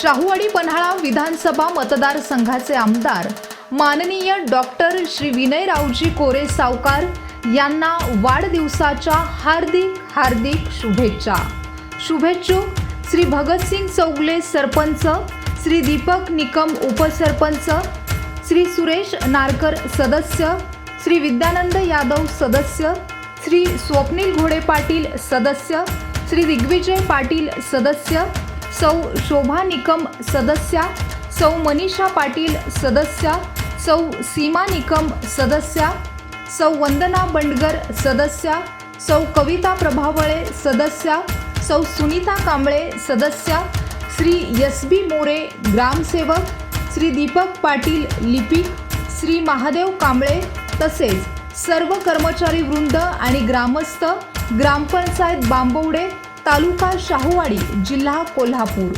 शाहूवाडी पन्हाळा विधानसभा मतदारसंघाचे आमदार माननीय डॉक्टर श्री विनयरावजी कोरे सावकार यांना वाढदिवसाच्या हार्दिक हार्दिक शुभेच्छा. शुभेच्छुक श्री भगतसिंग चौगले सरपंच श्री दीपक निकम उपसरपंच श्री सुरेश नारकर सदस्य श्री विद्यानंद यादव सदस्य श्री स्वप्नील घोडे पाटील सदस्य श्री दिग्विजय पाटील सदस्य सौ शोभा निकम सदस्या सौ मनीषा पाटील सदस्या सौ सीमा निकम सदस्या सौ वंदना बंडगर सदस्या सौ कविता प्रभावळे सदस्या सौ सुनीता कांबळे सदस्या श्री एस बी मोरे ग्रामसेवक श्री दीपक पाटील लिपिक श्री महादेव कांबळे तसेच सर्व कर्मचारी वृंद आणि ग्रामस्थ ग्रामपंचायत बांबवडे तालुका शाहूवाडी जिल्हा कोल्हापूर.